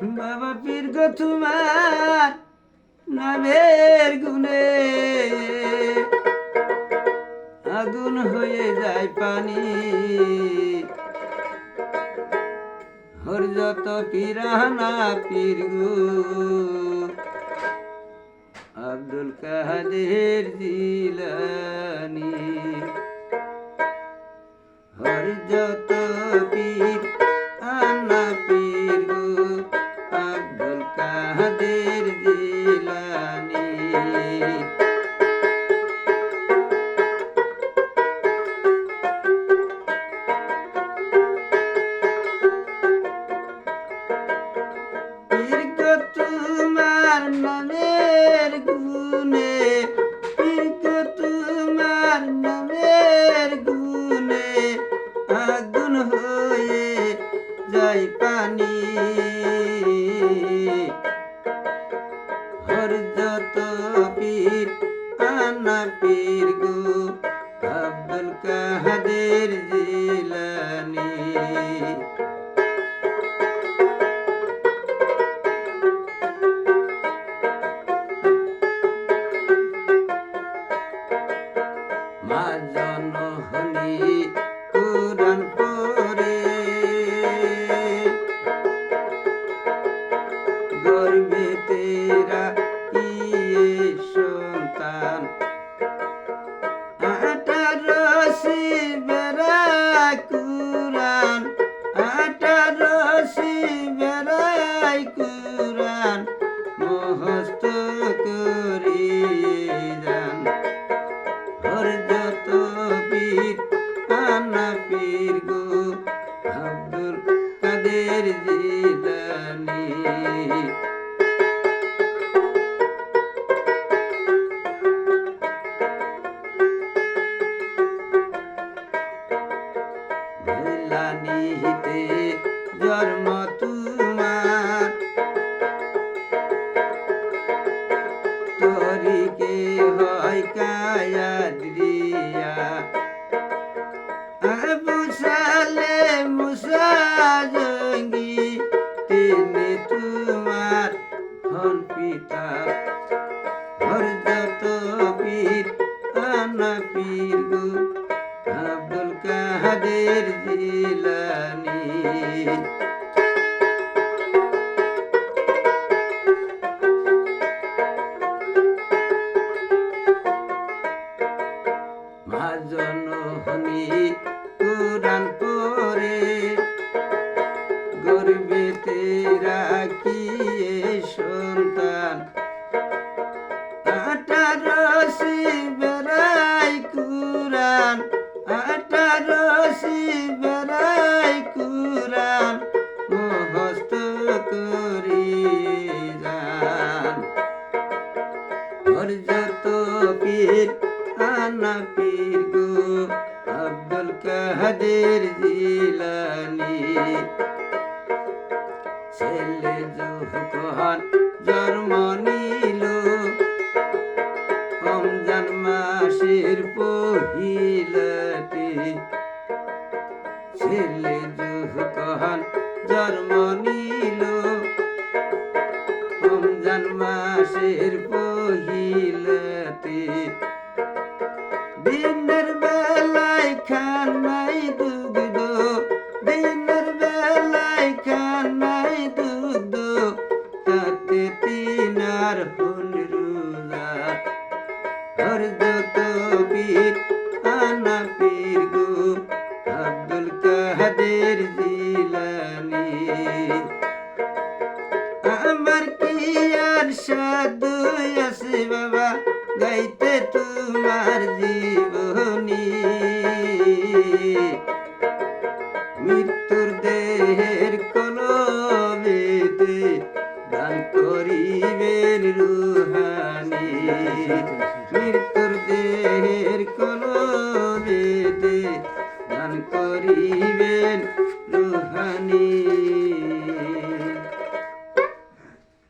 বাবা পীর গো তোমার নামের গুনে আগুন হয়ে যায় পানি। হর যত পিরানা পীর গো, আব্দুল কাদের জিলানি। হর যত পীর তোমার নামের গুনে পীর তোমার নামের গুনে আগুন হয়ে যায় পানি। হর যত পীর আনা পীর গো, আব্দুল কাদের জিলানি জন্ম তোমার। তরিকে হয় কায়াদ্রিয়া আবু সালে মুসা জঙ্গি, তিনি তোমার হন পিতা। হর যত পীর, আনা পীর গো, আব্দুল কাদের গর্বে তেরা কি সন্তান আঠারোশি বেড়াই কুরান আঠারোশি বেড়াই কুরান মহস্ত করি যান হর যত পীর আনা পীর গো। আব্দুল কাদের জিলানি। মাসের পহিলাতে ছেলে জোহকহান জন্ম নিল। রমজান মাসের পহিলাতে দিনের বেলায় খান নাই দুগ্ধ। দিনের বেলায় খান নাই দুগ্ধ। তাতে তিনার হুন কাদের দিলানি আমার কি আর সাধু আছে বাবা? গাইতে তোমার জীবনী। মৃত্যুর দেহের কলমেতে দান করিবেন রুহানি। মৃত্যুর দেহের কলমেতে দান করি